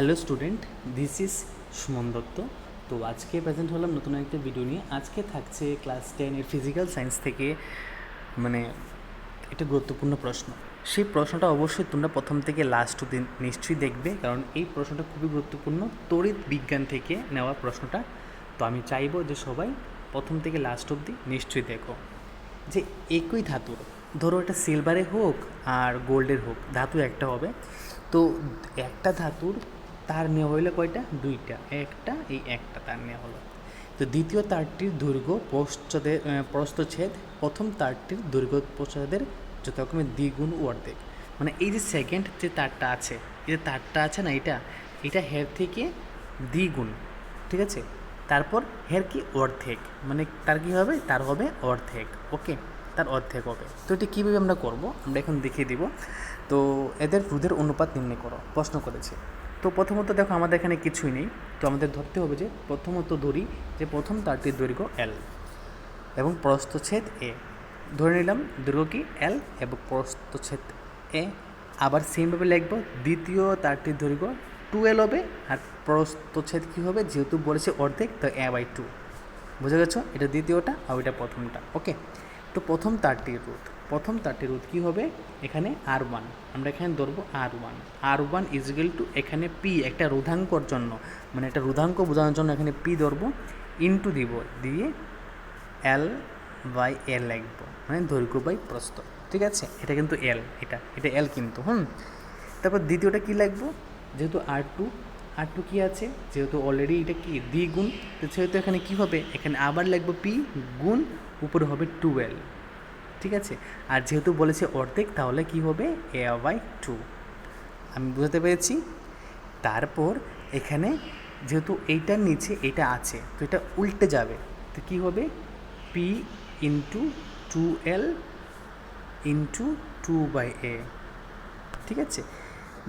Hello student, this is Suman Dutta. তো আজকে present হলাম নতুন একটা ভিডিও নিয়ে। আজকে থাকছে ক্লাস টেনের ফিজিক্যাল সায়েন্স থেকে মানে একটা গুরুত্বপূর্ণ প্রশ্ন। সেই প্রশ্নটা অবশ্যই তোমরা প্রথম থেকে লাস্ট দিন নিশ্চয়ই দেখবে, কারণ এই প্রশ্নটা খুবই গুরুত্বপূর্ণ, তড়িৎ বিজ্ঞান থেকে নেওয়া প্রশ্নটা। তো আমি চাইব যে সবাই প্রথম থেকে লাস্ট অবধি নিশ্চয়ই দেখো। যে একই ধাতুর ধরো এটা সিলভারে হোক আর গোল্ডের হোক, ধাতু একটা হবে। তো একটা ধাতুর তার নেওয়া হইলে কয়টা? দুইটা। একটা, এই একটা তার নেওয়া হলো। তো দ্বিতীয় তারটির দৈর্ঘ্য প্রস্থদের প্রস্থচ্ছেদ প্রথম তারটির দৈর্ঘ্য প্রস্থদের যথাক্রমে দ্বিগুণ অর্ধেক। মানে এই যে সেকেন্ড যে তারটা আছে, এই যে তারটা আছে না এটা এটা হের থেকে দ্বিগুণ, ঠিক আছে? তারপর হের কি অর্ধেক? মানে তার কি হবে? তার হবে অর্ধেক, ওকে? তার অর্ধেক হবে। তো এটা কীভাবে আমরা করব? আমরা এখন দেখিয়ে দিব। তো এদের রোধের অনুপাত নির্ণয় করো। প্রশ্ন করেছে। তো প্রথমত দেখো, আমাদের এখানে কিছুই নেই। তো আমাদের ধরতে হবে যে, প্রথমত ধরি যে প্রথম তারটির দৈর্ঘ্য এল এবং প্রস্থচ্ছেদ এ ধরে নিলাম, দৈর্ঘ্য কি এল এবং প্রস্থচ্ছেদ এ আবার সেমভাবে লিখব, দ্বিতীয় তারটির দৈর্ঘ্য টু এল হবে আর প্রস্থচ্ছেদ কী হবে? যেহেতু বলেছে অর্ধেক, তো এ বাই টু বুঝে গেছো? এটা দ্বিতীয়টা আর ওইটা প্রথমটা ওকে তো প্রথম তারটির রুট প্রথম তারটির রোধ কী হবে? এখানে আর ওয়ান আমরা এখানে ধরবো আর one R one equal to এখানে পি একটা রোধাঙ্কর জন্য। মানে একটা রোধাঙ্ক বোঝানোর জন্য এখানে পি ধরবো ইনটু দিব, দিয়ে এল বাই এল লিখব। মানে দৈর্ঘ্য বাই প্রস্থ। ঠিক আছে? এটা কিন্তু এল এটা এটা এল কিন্তু, হুম? তারপর দ্বিতীয়টা কী লিখব? যেহেতু আর টু আর টু কী আছে? যেহেতু অলরেডি এটা কি? দ্বিগুণ। তো সেহেতু এখানে কী হবে? এখানে আবার লিখব পি গুণ, উপরে হবে টুয়েলভ ঠিক আছে? আর যেহেতু বলেছে অর্ধেক, তাহলে কি হবে? এ বাই টু আমি বুঝতে পেরেছি? তারপর এখানে যেহেতু এইটার নিচে, এটা আছে, তো এটা উল্টে যাবে। তো কী হবে? P into two L into two by A ঠিক আছে?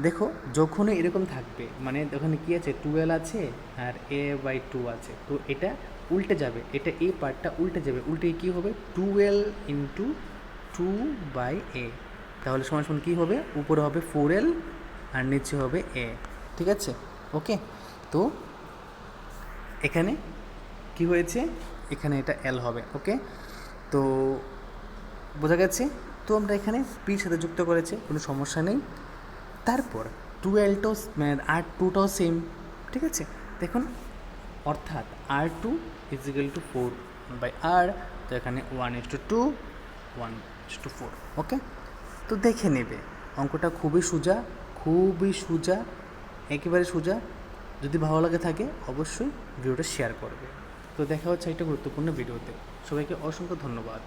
দেখো, যখনই এরকম থাকবে মানে ওখানে কী আছে? টুয়েলভ আছে আর এ বাই টু আছে। তো এটা উল্টে যাবে, এটা এই পার্টটা উল্টে যাবে। উল্টে কী হবে? Twelve into two by A তাহলে সমান সমান কী হবে? উপরে হবে ফোর এল আর নিচে হবে এ ঠিক আছে? ওকে তো এখানে কি হয়েছে? এখানে এটা এল হবে ওকে তো বোঝা গেছে? তো আমরা এখানে পির সাথে যুক্ত করেছে, কোনো সমস্যা নেই। তারপর টু টুয়েলভটাও আর টুটাও সেম ঠিক আছে? দেখুন, অর্থাৎ R two equal to four by R তো এখানে one is two two one is two four okay তো দেখে নেবে, অঙ্কটা খুবই সোজা খুবই সোজা, একেবারে সোজা। যদি ভালো লাগে থাকে, অবশ্যই ভিডিওটা শেয়ার করবে। তো দেখা হচ্ছে একটা গুরুত্বপূর্ণ ভিডিওতে। সবাইকে অসংখ্য ধন্যবাদ।